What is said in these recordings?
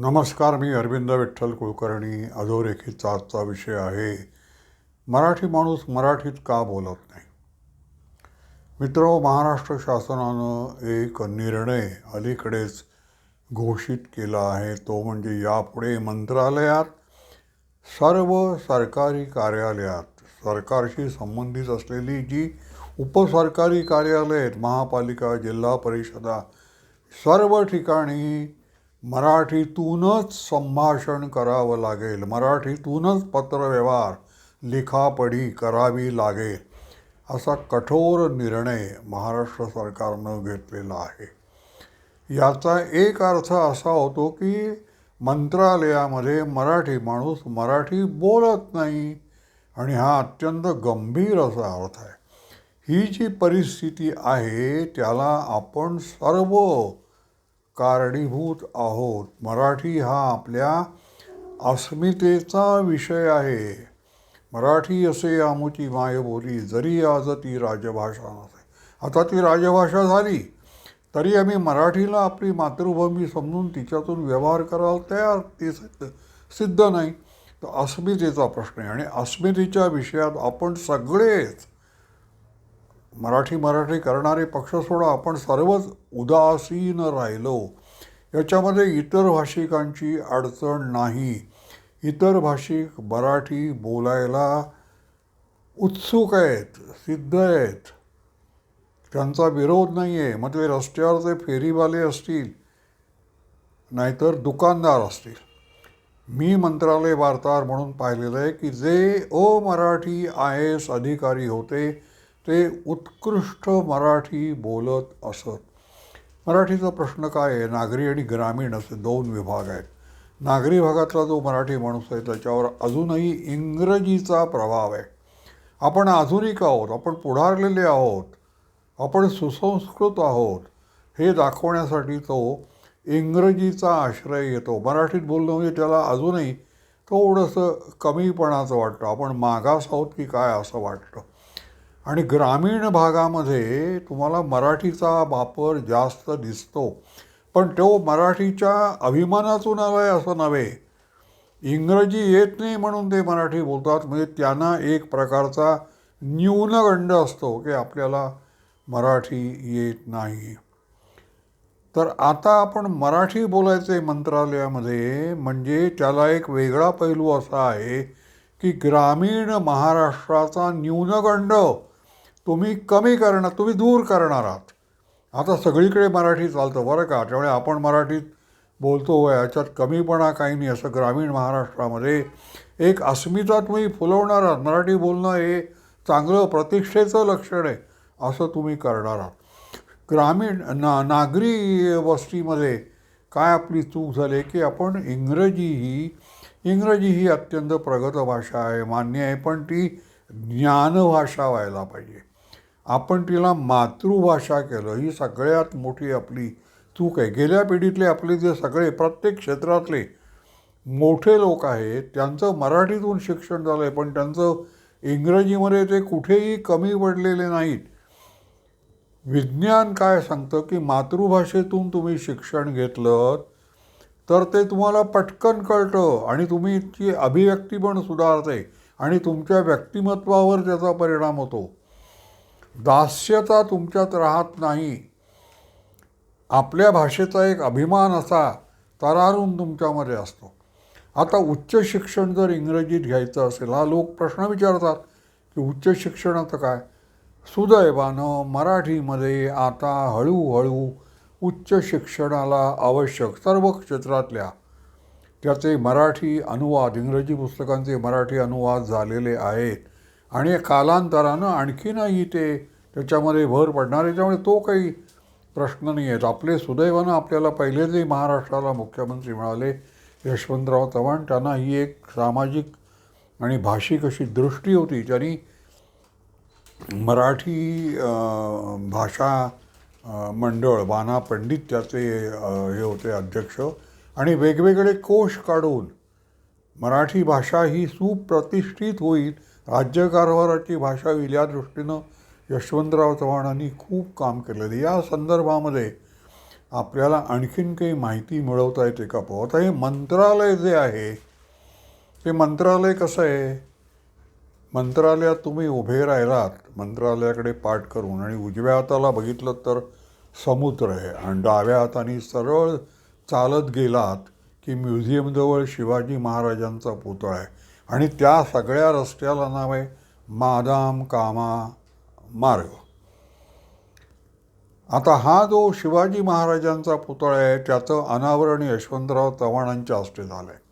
नमस्कार मी अरविंद विठ्ठल कुलकर्णी. अधोरेखितचा आजचा विषय आहे. मराठी माणूस मराठीत का बोलत नाही? मित्र महाराष्ट्र शासनानं एक निर्णय अलीकडेच घोषित केला आहे. तो म्हणजे यापुढे मंत्रालयात सर्व सरकारी कार्यालयात सरकारशी संबंधित असलेली जी उपसरकारी कार्यालय आहेत महापालिका जिल्हा परिषदा सर्व ठिकाणी मराठीतूनच संभाषण करावं लागेल. मराठीतूनच पत्रव्यवहार लिखापढी करावी लागेल असा कठोर निर्णय महाराष्ट्र सरकारनं घेतलेला आहे. याचा एक अर्थ असा होतो की मंत्रालयामध्ये मराठी माणूस मराठी बोलत नाही आणि हा अत्यंत गंभीर असा अर्थ आहे. ही जी परिस्थिती आहे त्याला आपण सर्व कारणीभूत आहोत. मराठी हा आपल्या अस्मितेचा विषय आहे. मराठी असे आमुची मायबोली जरी आज ती राजभाषा नसे. आता ती राजभाषा झाली तरी आम्ही मराठीला आपली मातृभूमी समजून तिच्यातून व्यवहार करायला तयार ते सिद्ध सिद्ध नाही. तर अस्मितेचा प्रश्न आहे. आणि अस्मितेच्या विषयात आपण सगळेच मराठी मराठी करणारे पक्ष सोडा आपण सर्वच उदासीन राहिलो. याच्यामध्ये इतर भाषिकांची अडचण नाही. इतर भाषिक मराठी बोलायला उत्सुक आहेत सिद्ध आहेत. त्यांचा विरोध नाही आहे मग ते रस्त्यावरचे फेरीवाले असतील नाहीतर दुकानदार असतील. मी मंत्रालय वार्ताहर म्हणून पाहिलेलं आहे की जे अमराठी आय एस अधिकारी होते ते उत्कृष्ट मराठी बोलत असत. मराठीचा प्रश्न काय आहे? नागरी आणि ग्रामीण असे दोन विभाग आहेत. नागरी भागातला जो मराठी माणूस आहे त्याच्यावर अजूनही इंग्रजीचा प्रभाव आहे. आपण आधुनिक आहोत आपण पुढारलेले आहोत आपण सुसंस्कृत आहोत हे दाखवण्यासाठी तो इंग्रजीचा आश्रय येतो मराठीत बोलणं म्हणजे त्याला अजूनही थोडंसं कमीपणाचं वाटतं. आपण मागास आहोत की काय असं वाटतं? आणि ग्रामीण भागामध्ये तुम्हाला मराठीचा वापर जास्त दिसतो. पण तो मराठीच्या अभिमानातून आला आहे असं नव्हे. इंग्रजी येत नाही म्हणून ते मराठी बोलतात. म्हणजे त्यांना एक प्रकारचा न्यूनगंड असतो की आपल्याला मराठी येत नाही. तर आता आपण मराठी बोलायचे मंत्रालयामध्ये म्हणजे त्याला एक वेगळा पैलू असा आहे की ग्रामीण महाराष्ट्राचा न्यूनगंड तुम्ही कमी करणार तुम्ही दूर करणार आहात. आता सगळीकडे मराठी चालतं बरं का? त्यामुळे आपण मराठीत बोलतो याच्यात कमीपणा काही नाही. असं ग्रामीण महाराष्ट्रामध्ये एक अस्मिता तुम्ही फुलवणार आहात. मराठी बोलणं हे चांगलं प्रतिष्ठेचं लक्षण आहे असं तुम्ही करणार आहात. ग्रामीण ना नागरी वस्तीमध्ये काय आपली चूक झाली की आपण इंग्रजी ही इंग्रजी ही अत्यंत प्रगत भाषा आहे मान्य आहे पण ती ज्ञानभाषा व्हायला पाहिजे. आपण तिला मातृभाषा केलं. ही सगळ्यात मोठी आपली चूक आहे. गेल्या पिढीतले आपले जे सगळे प्रत्येक क्षेत्रातले मोठे लोक आहेत त्यांचं मराठीतून शिक्षण झालं आहे पण त्यांचं इंग्रजीमध्ये ते कुठेही कमी पडलेले नाहीत. विज्ञान काय सांगतं की मातृभाषेतून तुम्ही शिक्षण घेतलं तर ते तुम्हाला पटकन कळतं आणि तुम्ही ती अभिव्यक्ती पण सुधारते आणि तुमच्या व्यक्तिमत्वावर त्याचा परिणाम होतो. दास्यता तुमच्यात राहत नाही. आपल्या भाषेचा एक अभिमान असा तरारून तुमच्यामध्ये असतो. आता उच्च शिक्षण जर इंग्रजीत घ्यायचं असेल हा लोक प्रश्न विचारतात की उच्च शिक्षणाचं काय? सुदैवानं मराठीमध्ये आता हळूहळू उच्च शिक्षणाला आवश्यक सर्व क्षेत्रातल्या त्याचे मराठी अनुवाद इंग्रजी पुस्तकांचे मराठी अनुवाद झालेले आहेत. आणि कालांतरानं आणखीनही ते त्याच्यामध्ये भर पडणार. आहे त्यामुळे तो काही प्रश्न नाही आहेत आपले सुदैवानं आपल्याला पहिले जे महाराष्ट्राला मुख्यमंत्री मिळाले यशवंतराव चव्हाण. त्यांना ही एक सामाजिक आणि भाषिक अशी दृष्टी होती त्यांनी मराठी भाषा मंडळ बाना पंडित त्याचे हे होते अध्यक्ष. आणि वेगवेगळे कोश काढून मराठी भाषा ही सुप्रतिष्ठित होईल राज्यकारभाराची भाषा या दृष्टीनं यशवंतराव चव्हाणांनी खूप काम केलेलं या संदर्भामध्ये आपल्याला आणखीन काही माहिती मिळवता येते का पाहू आता हे मंत्रालय जे आहे ते मंत्रालय कसं आहे? मंत्रालयात तुम्ही उभे राहिलात मंत्रालयाकडे पाठ करून आणि उजव्या हाताला बघितलं तर समुद्र आहे आणि डाव्या हाताने सरळ चालत गेलात की म्युझियमजवळ शिवाजी महाराजांचा पुतळा आहे. आणि त्या सगळ्या रस्त्याला नाव आहे मादाम कामा मार्ग. आता हा जो शिवाजी महाराजांचा पुतळा आहे त्याचं अनावरण यशवंतराव चव्हाणांच्या हस्ते झालं आहे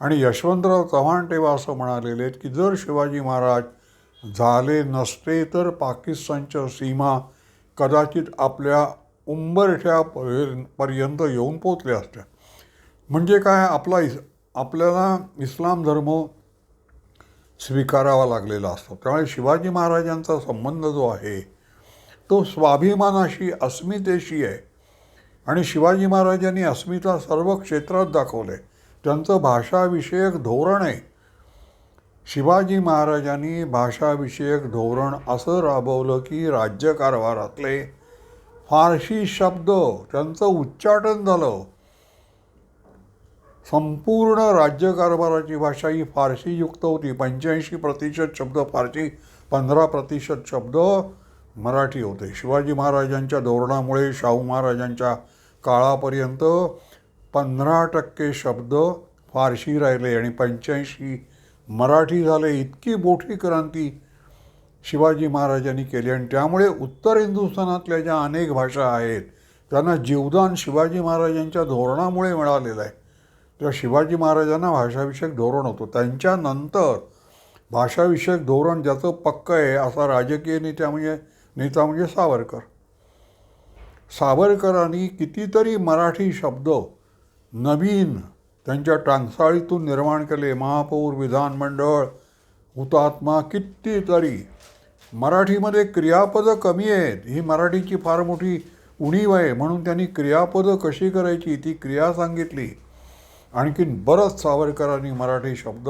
आणि यशवंतराव चव्हाण तेव्हा असं म्हणालेले आहेत की जर शिवाजी महाराज झाले नसते तर पाकिस्तानच्या सीमा कदाचित आपल्या उंबरठ्या पर्यंत येऊन पोचल्या असत्या. म्हणजे काय आपला इस आपल्याला इस्लाम धर्म स्वीकारावा लागलेला असतो. त्यामुळे शिवाजी महाराजांचा संबंध जो आहे तो स्वाभिमानाशी अस्मितेशी आहे. आणि शिवाजी महाराजांनी अस्मिता सर्व क्षेत्रात दाखवले. त्यांचं भाषाविषयक धोरण आहे. शिवाजी महाराजांनी भाषाविषयक धोरण असं राबवलं की राज्यकारभारातले फारशी शब्द त्यांचं उच्चाटन झालं. संपूर्ण राज्यकारभाराची भाषा ही फारशीयुक्त होती. पंच्याऐंशी प्रतिशत शब्द फारसी पंधरा प्रतिशत शब्द मराठी होते. शिवाजी महाराजांच्या धोरणामुळे शाहू महाराजांच्या काळापर्यंत पंधरा टक्के शब्द फारशी राहिले आणि पंच्याऐंशी मराठी झाले. इतकी मोठी क्रांती शिवाजी महाराजांनी केली आणि त्यामुळे उत्तर हिंदुस्थानातल्या ज्या अनेक भाषा आहेत त्यांना जीवदान शिवाजी महाराजांच्या धोरणामुळे मिळालेलं आहे. तेव्हा शिवाजी महाराजांना भाषाविषयक धोरण होतं. त्यांच्यानंतर भाषाविषयक धोरण ज्याचं पक्कं आहे असा राजकीय नेत्या म्हणजे नेता म्हणजे सावरकर. सावरकरांनी कितीतरी मराठी शब्द नवीन त्यांच्या टांगसाळीतून निर्माण केले. महापौर विधानमंडळ हुतात्मा कितीतरी. मराठीमध्ये क्रियापदं कमी आहेत. ही मराठीची फार मोठी उणीव आहे. म्हणून त्यांनी क्रियापदं कशी करायची ती क्रिया सांगितली. आणखीन बरंच सावरकरांनी मराठी शब्द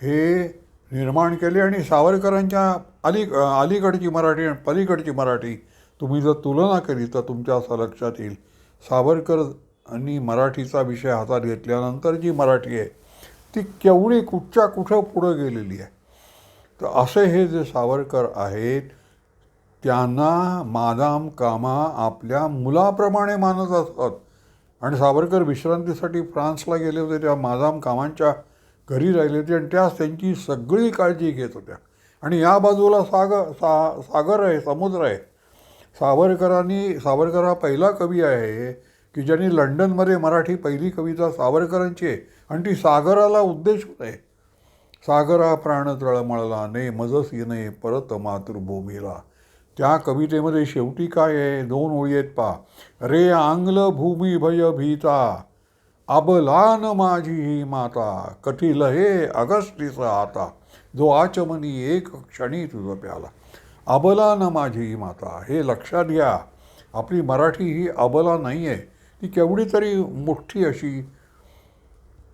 हे निर्माण केले आणि सावरकरांच्या अली अलीकडची मराठी आणि पलीकडची मराठी तुम्ही जर तुलना केली तर तुमच्या असं लक्षात येईल. सावरकरांनी मराठीचा विषय हातात घेतल्यानंतर जी मराठी आहे ती केवढी कुठच्या कुठं पुढं गेलेली आहे? तर असे हे जे सावरकर आहेत त्यांना मादाम कामा आपल्या मुलाप्रमाणे मानत असतात आणि सावरकर विश्रांतीसाठी फ्रान्सला गेले होते तेव्हा मादाम कामांच्या घरी राहिले होते आणि त्याच त्यांची सगळी काळजी घेत होत्या. आणि या बाजूला सागर सा सागर आहे समुद्र आहे. सावरकरांनी सावरकर हा पहिला कवी आहे की ज्यांनी लंडनमध्ये मराठी पहिली कविता सावरकरांची आहे आणि ती सागराला उद्देशून आहे. सागरा प्राण तळमळला ने मजस येणे परत मातृभूमीला. त्या कवितेमध्ये शेवटी काय आहे? दोन ओळी आहेत पा. रे आंग्ल भूमी भय भीता अबलान माझी ही माता कठील हे अगस्तीचा आता जो आचमनी एक क्षणी तुझं प्याला. अबलान माझी ही माता हे लक्षात घ्या आपली मराठी ही अबला नाही आहे ती केवढी तरी मोठी अशी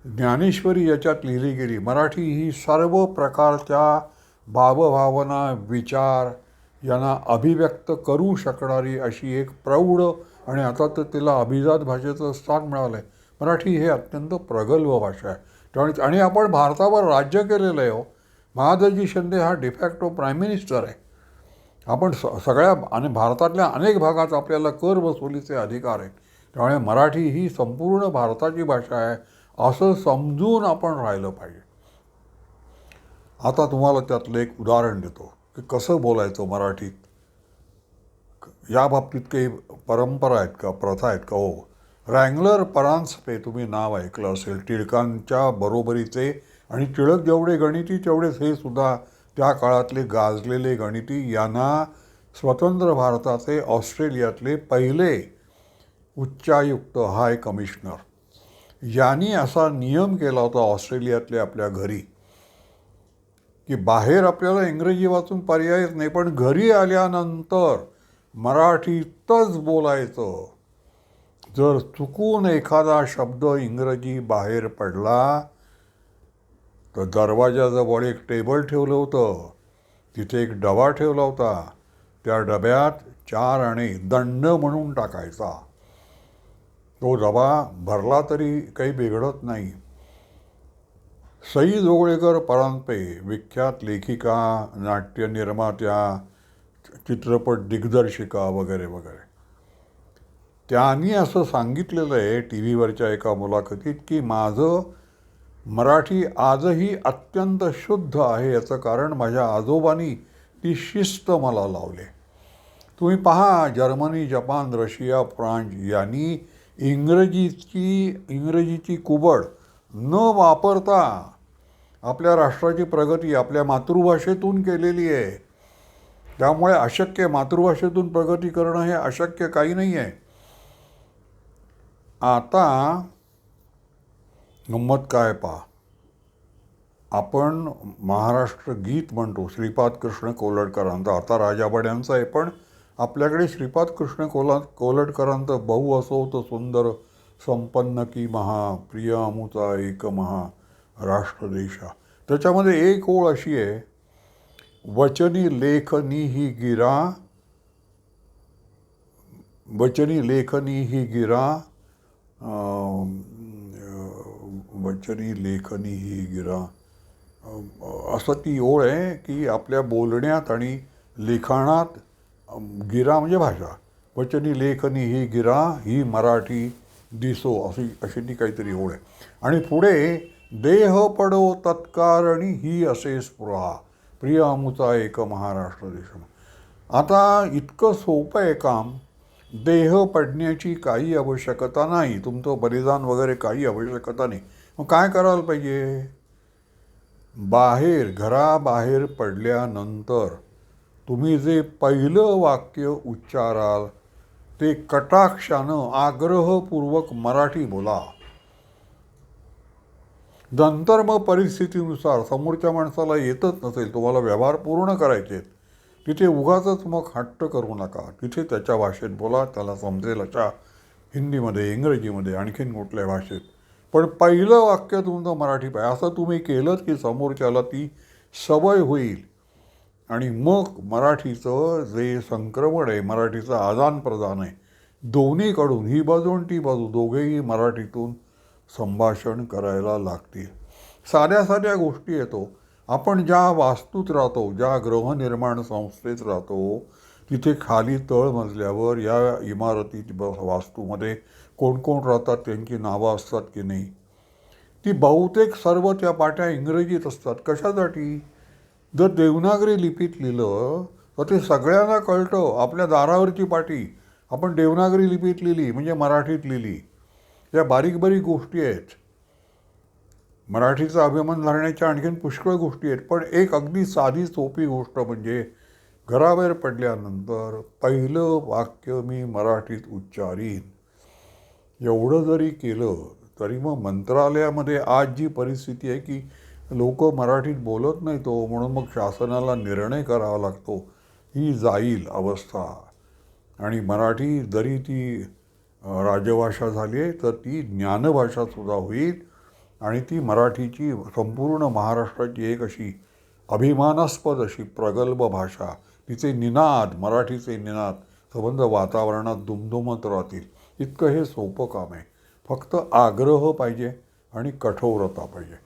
ज्ञानेश्वरी याच्यात लिहिली गेली. मराठी ही सर्व प्रकारच्या भावभावना विचार यांना अभिव्यक्त करू शकणारी अशी एक प्रौढ आणि आता तर तिला अभिजात भाषेचं स्थान मिळालं आहे मराठी हे अत्यंत प्रगल्भ भाषा आहे. त्यामुळे आणि आपण भारतावर राज्य केलेलं आहे हो. महादजी शिंदे हा डिफॅक्टो प्राईम मिनिस्टर आहे. आपण स सगळ्या आणि भारतातल्या अनेक भागात आपल्याला कर वसुलीचे अधिकार आहेत. त्यामुळे मराठी ही संपूर्ण भारताची भाषा आहे असं समजून आपण राहिलं पाहिजे. आता तुम्हाला त्यातलं एक उदाहरण देतो. की कसं बोलायचं मराठीत? या बाबतीत काही परंपरा आहेत का प्रथा आहेत का? हो. रँगलर परांजपे तुम्ही नाव ऐकलं असेल टिळकांच्या बरोबरीचे आणि टिळक जेवढे गणिती तेवढेच हे सुद्धा त्या काळातले गाजलेले गणिती यांना स्वतंत्र भारताचे ऑस्ट्रेलियातले पहिले उच्चायुक्त हाय कमिशनर. यांनी असा नियम केला होता ऑस्ट्रेलियातल्या आपल्या घरी. की बाहेर आपल्याला इंग्रजी वाचून पर्यायच नाही पण घरी आल्यानंतर मराठीतच बोलायचं. जर चुकून एखादा शब्द इंग्रजी बाहेर पडला तर दरवाजाजवळ एक टेबल ठेवलं होतं. तिथे एक डबा ठेवला होता. त्या डब्यात चार आणि दंड म्हणून टाकायचा. तो डबा भरला तरी काही बिघडत नाही. सई जोगळेकर परांजपे विख्यात लेखिका नाट्य निर्मात्या चित्रपट दिग्दर्शिका वगैरे वगैरे. त्यांनी असं सांगितलेलं आहे टी व्हीवरच्या एका मुलाखतीत की माझं मराठी आजही अत्यंत शुद्ध आहे याचं कारण माझ्या आजोबांनी ती शिस्त मला लावले तुम्ही पहा जर्मनी जपान रशिया फ्रान्स यांनी इंग्रजीची इंग्रजीची कुबड न वापरता आपल्या राष्ट्राची प्रगती आपल्या मातृभाषेतून केलेली आहे. त्यामुळे अशक्य मातृभाषेतून प्रगती करणं हे अशक्य काही नाही आहे आता गंमत काय पहा आपण महाराष्ट्र गीत म्हणतो श्रीपाद कृष्ण कोलटकरांचं. आता राजाबड्यांचं आहे पण आपल्याकडे श्रीपाद कृष्ण कोला कोलटकरांचं बहु असो तो सुंदर संपन्न की महा प्रिय अमुचा एक महा राष्ट्रदेशा. त्याच्यामध्ये एक ओळ अशी आहे वचनी लेखनी ही गिरा वचनी लेखनी ही गिरा वचनी लेखनी ही गिरा असं ती ओळ आहे की आपल्या बोलण्यात आणि लिखाणात गिरा म्हणजे भाषा. वचनी लेखनी ही गिरा ही मराठी दिसो अशी अशी ती काहीतरी ओळ आहे आणि पुढे देह पडो तत्कारणी ही असे स्पृहा. प्रिय अमुचा एक महाराष्ट्र देश आता इतकं सोपं आहे काम. देह पडण्याची काही आवश्यकता नाही. तुमचं बलिदान वगैरे काही आवश्यकता नाही. मग काय करायला पाहिजे? बाहेर घराबाहेर पडल्यानंतर तुम्ही जे पहिलं वाक्य उच्चाराल ते कटाक्षानं आग्रहपूर्वक मराठी बोला. नंतर मग परिस्थितीनुसार समोरच्या माणसाला येतच नसेल तुम्हाला व्यवहार पूर्ण करायचे आहेत तिथे उगाचच मग हट्ट करू नका. तिथे त्याच्या भाषेत बोला त्याला समजेल अशा हिंदीमध्ये इंग्रजीमध्ये आणखीन कुठल्या भाषेत. पण पहिलं वाक्य तुमचं मराठी पाहिजे. असं तुम्ही केलं की समोरच्याला ती सवय होईल. आणि मग मराठीचं जे संक्रमण आहे मराठीचं आदान प्रदान आहे दोन्हीकडून ही बाजू आणि ती बाजू दोघेही मराठीतून संभाषण करायला लागतील. साध्या साध्या गोष्टी येतो हो. आपण ज्या वास्तूत राहतो ज्या गृहनिर्माण संस्थेत राहतो तिथे खाली तळ मजल्यावर या इमारती वास्तूमध्ये कोण कोण राहतात त्यांची नावं असतात की नाही? ती बहुतेक सर्व त्या पाट्या इंग्रजीत असतात. कशासाठी? जर देवनागरी लिपीत लिहिलं तर ते सगळ्यांना कळतं. आपल्या दारावरची पाटी. आपण देवनागरी लिपीत लिहिली म्हणजे मराठीत लिहिली. या बारीक बारीक गोष्टी आहेत. मराठीचा अभिमान धरण्याच्या आणखीन पुष्कळ गोष्टी आहेत. पण एक अगदी साधी सोपी गोष्ट म्हणजे घराबाहेर पडल्यानंतर पहिलं वाक्य मी मराठीत उच्चारीन. एवढं जरी केलं तरी मग मंत्रालयामध्ये आज जी परिस्थिती आहे की लोक मराठीत बोलत नाही तो म्हणून मग शासनाला निर्णय करावा लागतो. ही जाईल अवस्था. आणि मराठी जरी ती राजभाषा झाली आहे तर ती ज्ञानभाषासुद्धा होईल. आणि ती मराठीची संपूर्ण महाराष्ट्राची एक अशी अभिमानास्पद अशी प्रगल्भ भाषा तिचे निनाद मराठीचे निनाद संबंध वातावरणात दुमदुमत राहतील. इतकं हे सोपं काम आहे. फक्त आग्रह पाहिजे आणि कठोरता पाहिजे.